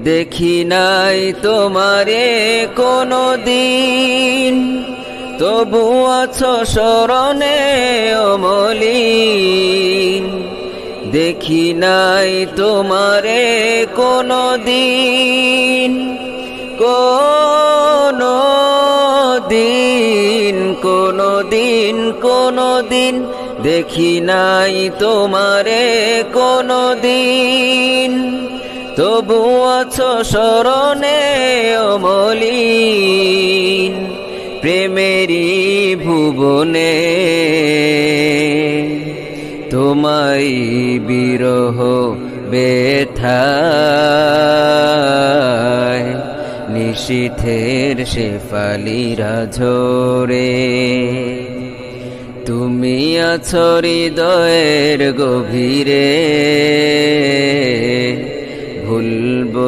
দেখি নাই তোমারে কোনো দিন তবু আছো স্মরণে অমলিন দেখি নাই তোমারে কোনো দিন কোনো দিন কোনো দিন কোনো দিন দেখি নাই তোমারে কোনো দিন তবু আছো স্মরণে অমলিন প্রেমেরই ভুবনে। তোমাই বিরহ বেঠায় নিশীথের শেফালিরা ঝরে। তুমি আছো হৃদয়ের গভীরে। Yeah, but